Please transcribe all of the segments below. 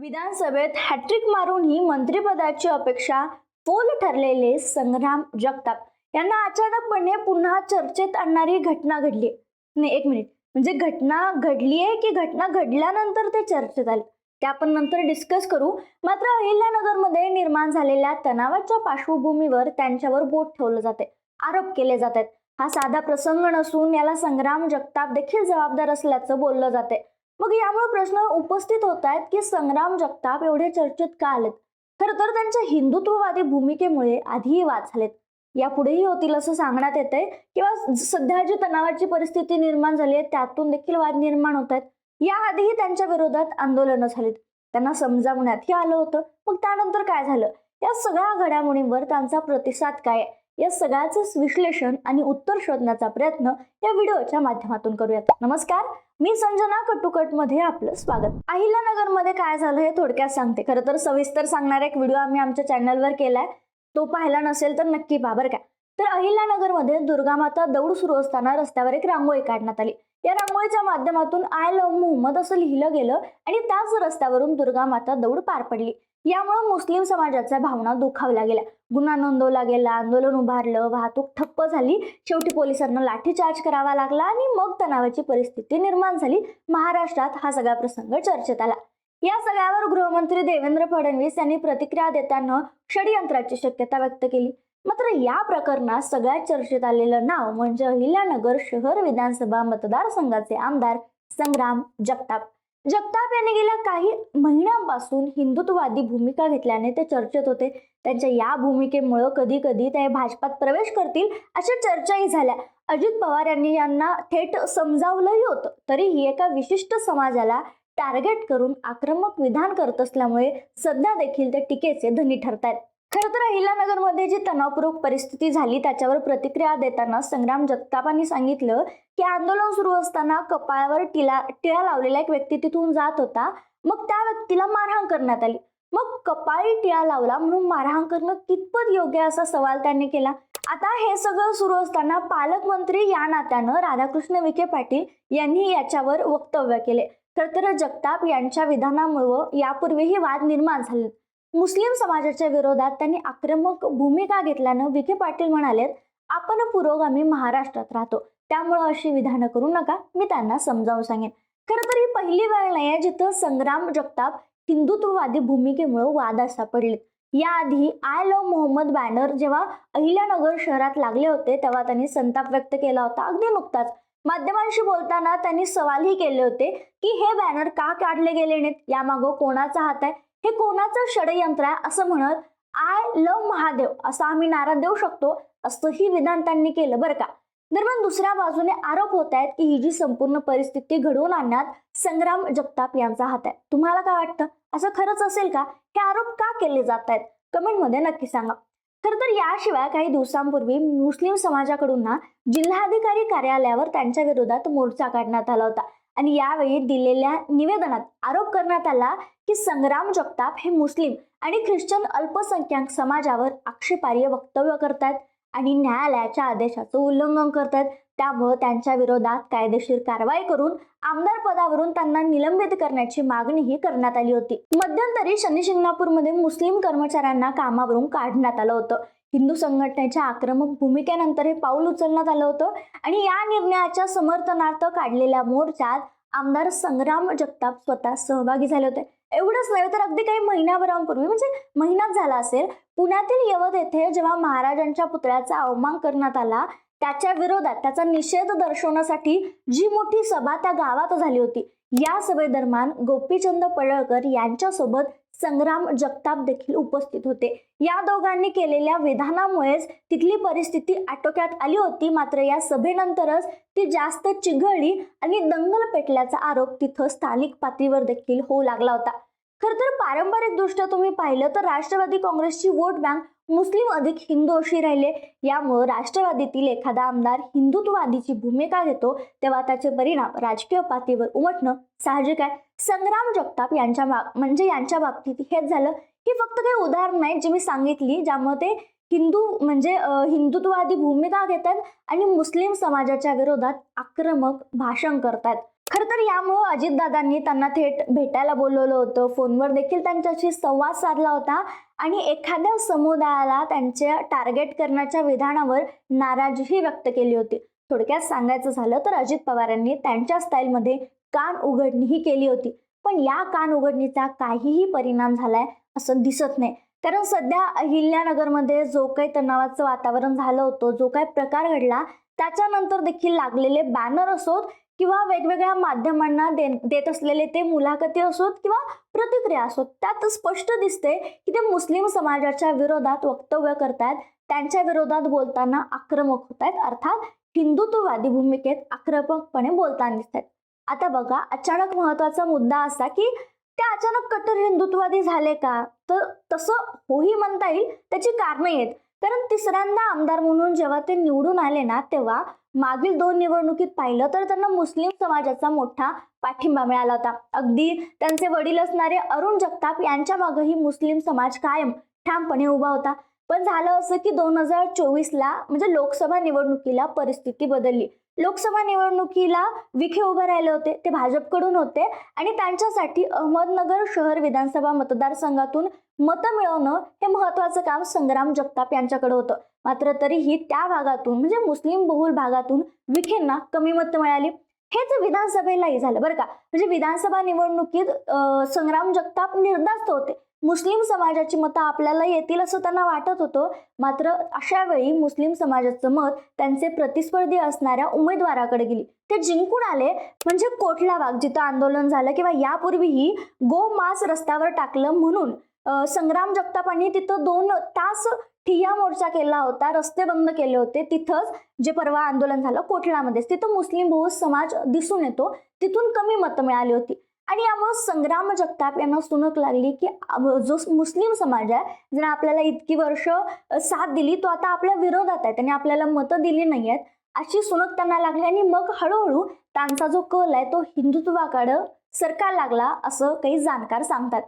विधानसभेत हॅट्रिक मारूनही मंत्रिपदाची अपेक्षा फोल ठरलेले संग्राम जगताप यांना अचानकपणे पुन्हा चर्चेत आणणारी घटना घडली. नाही एक मिनिट. म्हणजे घटना घडली आहे की घटना घडल्यानंतर ते चर्चेत आले? ते आपण नंतर डिस्कस करू. मात्र अहिल्यानगरमध्ये निर्माण झालेल्या तणावाच्या पार्श्वभूमीवर त्यांच्यावर बोट ठेवलं जाते. आरोप केले जात आहेत हा साधा प्रसंग नसून याला संग्राम जगताप देखील जबाबदार असल्याचं बोललं जाते. मग यामुळे प्रश्न उपस्थित होत आहेत की संग्राम जगताप एवढे चर्चेत का आलेत? खरं तर त्यांच्या हिंदुत्ववादी भूमिकेमुळे आधीही वाद झालेत. यापुढेही होतील असं सांगण्यात येत आहे किंवा सध्या जी तणावाची परिस्थिती निर्माण झाली आहे त्यातून देखील वाद निर्माण होत आहेत. याआधीही त्यांच्या विरोधात आंदोलनं झालीत. त्यांना समजावण्यातही आलं होतं. मग त्यानंतर काय झालं? या सगळ्या घडामोडींवर त्यांचा प्रतिसाद काय या सगळ्याचं विश्लेषण आणि उत्तर शोधण्याचा प्रयत्न या व्हिडिओच्या माध्यमातून करूयात. नमस्कार. मी संजना कटुकटमध्ये आपलं स्वागत. अहिल्यानगरमध्ये काय झालं हे थोडक्यात सांगते. खरं तर सविस्तर सांगणारा एक व्हिडिओ आम्ही आमच्या चॅनलवर केलाय. तो पाहिला नसेल तर नक्की बाबर बरं काय तर अहिल्यानगरमध्ये दुर्गामाता दौड सुरू असताना रस्त्यावर एक रांगोळी काढण्यात आली. या रांगोळीच्या माध्यमातून आय लव्ह मोहम्मद असं लिहिलं गेलं आणि त्याच रस्त्यावरून दुर्गामाता दौड पार पडली. यामुळे मुस्लिम समाजाच्या भावना दुखावल्या गेल्या. गुन्हा नोंदवला गेला आंदोलन उभारलं वाहतूक ठप्प झाली. शेवटी पोलिसांना लाठीचार्ज करावा लागला आणि मग तणावाची परिस्थिती निर्माण झाली. महाराष्ट्रात हा सगळा प्रसंग चर्चेत आला. या सगळ्यावर गृहमंत्री देवेंद्र फडणवीस यांनी प्रतिक्रिया देताना षडयंत्राची शक्यता व्यक्त केली. मात्र या प्रकरणात सगळ्यात चर्चेत आलेलं नाव म्हणजे अहिल्यानगर शहर विधानसभा मतदारसंघाचे आमदार संग्राम जगताप. जगताप यांनी गेल्या काही महिन्यांपासून हिंदुत्ववादी भूमिका घेतल्याने ते चर्चेत होते. त्यांच्या या भूमिकेमुळं कधी कधी ते भाजपात प्रवेश करतील अशा चर्चाही झाल्या. अजित पवार यांनी यांना थेट समजावलंही होतं. तरीही एका विशिष्ट समाजाला टार्गेट करून आक्रमक विधान करत असल्यामुळे सध्या देखील ते टीकेचे धनी ठरतायत. खरं तर अहिल्यानगरमध्ये जी तणावपूर्वक परिस्थिती झाली त्याच्यावर प्रतिक्रिया देताना संग्राम जगतापांनी सांगितलं की आंदोलन सुरू असताना कपाळावर टिला टिळा लावलेला एक व्यक्ती तिथून जात होता. मग त्या व्यक्तीला मारहाण करण्यात आली. मग कपाळी टिळा लावला म्हणून मारहाण करणं कितपत योग्य असा सवाल त्यांनी केला. आता हे सगळं सुरू असताना पालकमंत्री या नात्यानं राधाकृष्ण विखे पाटील यांनी याच्यावर वक्तव्य केले. खर तर जगताप यांच्या विधानामुळं यापूर्वीही वाद निर्माण झाले. मुस्लिम समाजाच्या विरोधात त्यांनी आक्रमक भूमिका घेतल्यानं विखे पाटील म्हणालेत आपण पुरोगामी महाराष्ट्रात राहतो. त्यामुळं अशी विधानं करू नका. मी त्यांना समजावून सांगेन. खरं तर ही पहिली वेळ नाही आहे जिथं संग्राम जगताप हिंदुत्ववादी भूमिकेमुळे वादात सापडलेत याआधी आय लव्ह मोहम्मद बॅनर जेव्हा अहिल्यानगर शहरात लागले होते तेव्हा त्यांनी संताप व्यक्त केला होता. अगदी नुकताच माध्यमांशी बोलताना त्यांनी सवालही केले होते की हे बॅनर का काढले गेले नाहीत? यामागं कोणाचा हात आहे? हे कोणाचं षडयंत्र आहे? असं म्हणत आय लव महादेव असा आम्ही नारा देऊ शकतो असंही विधान त्यांनी केलं बरं का. दरम्यान दुसऱ्या बाजूने आरोप होत आहेत की ही जी संपूर्ण परिस्थिती घडवून आणण्यात संग्राम जगताप यांचा हात आहे. तुम्हाला काय वाटतं? असं खरंच असेल का? हे आरोप का केले जात आहेत? कमेंटमध्ये नक्की सांगा. खर तर याशिवाय काही दिवसांपूर्वी मुस्लिम समाजाकडून ना जिल्हाधिकारी कार्यालयावर त्यांच्या विरोधात मोर्चा काढण्यात आला होता. आणि यावेळी दिलेल्या निवेदनात आरोप करण्यात आला की संग्राम जगताप हे मुस्लिम आणि ख्रिश्चन अल्पसंख्याक समाजावर आक्षेपार्ह वक्तव्य करतात आणि न्यायालयाच्या आदेशाचं उल्लंघन करतात त्यामुळं त्यांच्या विरोधात कायदेशीर कारवाई करून आमदार पदावरून त्यांना निलंबित करण्याची मागणीही करण्यात आली होती. मध्यंतरी शनी शिंगणापूरमध्ये मुस्लिम कर्मचाऱ्यांना कामावरून काढण्यात आलं होतं. हिंदू संघटनेच्या आक्रमक भूमिकेनंतर हे पाऊल उचलण्यात आलं होतं. आणि या निर्णयाच्या समर्थनार्थ काढलेल्या मोर्चात आमदार संग्राम जगताप स्वतः सहभागी झाले होते. एवढंच नव्हे तर अगदी काही महिन्याभरांपूर्वी म्हणजे महिनाच झाला असेल पुण्यातील यवत येथे जेव्हा महाराजांच्या पुतळ्याचा अवमान करण्यात आला त्याच्या विरोधात त्याचा निषेध दर्शवण्यासाठी जी मोठी सभा त्या गावात झाली होती. या सभेदरम्यान गोपीचंद पडळकर यांच्यासोबत संग्राम जगताप देखील उपस्थित होते. या दोघांनी केलेल्या विधानामुळेच तिथली परिस्थिती आटोक्यात आली होती. मात्र या सभेनंतरच ती जास्त चिघळली आणि दंगल पेटल्याचा आरोप तिथं स्थानिक पातळीवर देखील होऊ लागला होता. खर तर पारंपरिकदृष्ट्या तुम्ही पाहिलं तर राष्ट्रवादी काँग्रेसची वोट बँक मुस्लिम अधिक हिंदू अशी राहिले. यामुळं राष्ट्रवादीतील एखादा आमदार हिंदुत्ववादीची भूमिका घेतो तेव्हा त्याचे परिणाम राजकीय पातळीवर उमटणं साहजिक आहे. संग्राम जगताप यांच्या म्हणजे यांच्या बाबतीत हेच झालं. ही फक्त काही उदाहरणं आहेत जी मी सांगितली ज्यामुळे ते हिंदू म्हणजे हिंदुत्ववादी भूमिका घेतात आणि मुस्लिम समाजाच्या विरोधात आक्रमक भाषण करतात. खरं तर यामुळं अजितदादांनी त्यांना थेट भेटायला बोलवलं होतं. फोनवर देखील त्यांच्याशी संवाद साधला होता आणि एखाद्या समुदायाला त्यांच्या टार्गेट करण्याच्या विधानावर नाराजीही व्यक्त केली होती. थोडक्यात सांगायचं झालं तर अजित पवारांनी त्यांच्या स्टाईलमध्ये कान उघडणीही केली होती. पण या कान उघडणीचा काहीही परिणाम झालाय असं दिसत नाही. कारण सध्या अहिल्यानगरमध्ये जो काही तणावाचं वातावरण झालं होतं जो काही प्रकार घडला त्याच्यानंतर देखील लागलेले बॅनर असोत किंवा वेगवेगळ्या माध्यमांना दे देत असलेले ते मुलाखती असोत किंवा प्रतिक्रिया असोत. त्यात स्पष्ट दिसते की ते मुस्लिम समाजाच्या विरोधात वक्तव्य करतायत. त्यांच्या विरोधात बोलताना आक्रमक होत आहेत अर्थात हिंदुत्ववादी भूमिकेत आक्रमकपणे बोलताना दिसत आहेत आता बघा अचानक महत्त्वाचा मुद्दा असा की ते अचानक कट्टर हिंदुत्ववादी झाले का? तर तसं होही म्हणता येईल त्याची कारणं आहेत कारण तिसऱ्यांदा आमदार म्हणून जेव्हा ते निवडून आले ना तेव्हा मागील दोन निवडणुकीत पाहिलं तर त्यांना मुस्लिम समाजाचा मोठा पाठिंबा मिळाला होता. अगदी त्यांचे वडील असणारे अरुण जगताप यांच्या मागेही मुस्लिम समाज कायम ठामपणे उभा होता. पण झालं असं की दोन हजार चोवीसला म्हणजे लोकसभा निवडणुकीला परिस्थिती बदलली. लोकसभा निवडणुकीला विखे उभे राहिले होते. ते भाजपकडून होते. आणि त्यांच्यासाठी अहमदनगर शहर विधानसभा मतदारसंघातून मतं मिळवणं हे महत्वाचं काम संग्राम जगताप यांच्याकडे होतं. मात्र तरीही त्या भागातून म्हणजे मुस्लिम बहुल भागातून विखेंना कमी मतं मिळाली. हेच विधानसभेलाही झालं बरं का. म्हणजे विधानसभा निवडणुकीत संग्राम जगताप निर्धास्त होते. मुस्लिम समाजाची मतं आपल्याला येतील असं त्यांना वाटत होतं. मात्र अशा वेळी मुस्लिम समाजाचं मत त्यांचे प्रतिस्पर्धी असणाऱ्या उमेदवाराकडे गेली. ते जिंकून आले. म्हणजे कोटला भाग जिथं आंदोलन झालं किंवा यापूर्वीही गो मास रस्त्यावर टाकलं म्हणून संग्राम जगतापांनी तिथं दोन तास ठिय्या मोर्चा केला होता रस्ते बंद केले होते. तिथंच जे परवा आंदोलन झालं कोटलामध्येच तिथं मुस्लिम बहु समाज दिसून येतो. तिथून कमी मतं मिळाली होती. आणि यामुळं संग्राम जगताप यांना सुनक लागली की जो मुस्लिम समाज आहे ज्याने आपल्याला इतकी वर्ष साथ दिली तो आता आपल्या विरोधात आहे. त्यांनी आपल्याला मतं दिली नाही आहेत अशी सुनक त्यांना लागली आणि मग हळूहळू त्यांचा जो कल आहे तो हिंदुत्वाकडं सरकार लागला असं काही जाणकार सांगतात.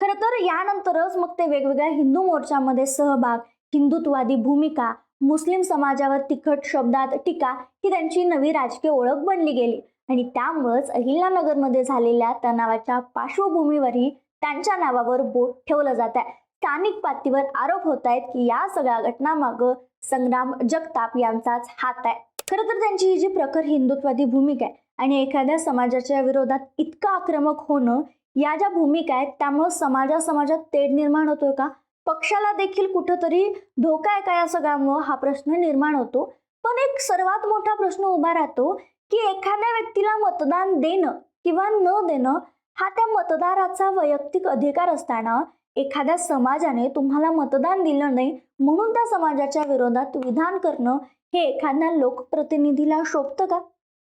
खरं तर यानंतरच मग ते वेगवेगळ्या हिंदू मोर्चामध्ये सहभाग हिंदुत्ववादी भूमिका मुस्लिम समाजावर तिखट शब्दात टीका ही त्यांची नवी राजकीय ओळख बनली गेली. आणि त्यामुळंच अहिल्यानगरमध्ये झालेल्या तणावाच्या पार्श्वभूमीवरही त्यांच्या नावावर बोट ठेवलं जात आहे. स्थानिक पातळीवर आरोप होत आहेत की या सगळ्या घटनामागं संग्राम जगताप यांचाच हात आहे. खरं तर त्यांची ही जी प्रखर हिंदुत्वादी भूमिका आहे आणि एखाद्या समाजाच्या विरोधात इतकं आक्रमक होणं या ज्या भूमिका आहेत त्यामुळं समाजा समाजात तेढ निर्माण होतोय का? पक्षाला देखील कुठंतरी धोका आहे का या सगळ्यामुळं? हा प्रश्न निर्माण होतो. पण एक सर्वात मोठा प्रश्न उभा राहतो की एखाद्या व्यक्तीला मतदान देणं किंवा न देणं हा त्या मतदाराचा वैयक्तिक अधिकार असताना एखाद्या समाजाने तुम्हाला मतदान दिलं नाही म्हणून त्या समाजाच्या विरोधात विधान करणं हे एखाद्या लोकप्रतिनिधीला शोभतं का?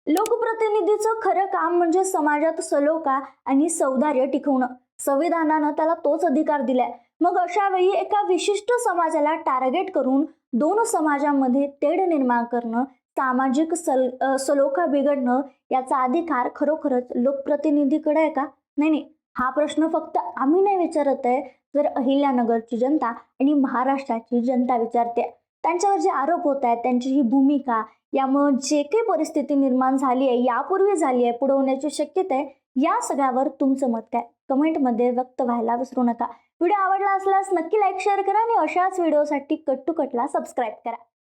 लोकप्रतिनिधीचं खरं काम म्हणजे समाजात सलोखा आणि सौंदर्य टिकवणं. संविधानानं त्याला तोच अधिकार दिलाय. मग अशा वेळी एका विशिष्ट समाजाला टार्गेट करून दोन समाजामध्ये तेढ निर्माण करणं सामाजिक सल सलोखा बिघडणं याचा अधिकार खरोखरच लोकप्रतिनिधीकडे आहे का? नाही नाही. हा प्रश्न फक्त आम्ही नाही विचारत आहे. तर अहिल्यानगरची जनता आणि महाराष्ट्राची जनता विचारते. त्यांच्यावर जे आरोप होत आहेत त्यांची ही भूमिका यामुळं जे काही परिस्थिती निर्माण झाली आहे यापूर्वी झाली आहे पुढे होण्याची शक्यता आहे या सगळ्यावर तुमचं मत काय? कमेंटमध्ये व्यक्त व्हायला विसरू नका. व्हिडिओ आवडला असल्यास नक्की लाईक शेअर करा आणि अशाच व्हिडिओसाठी कट टू कटला सबस्क्राईब करा.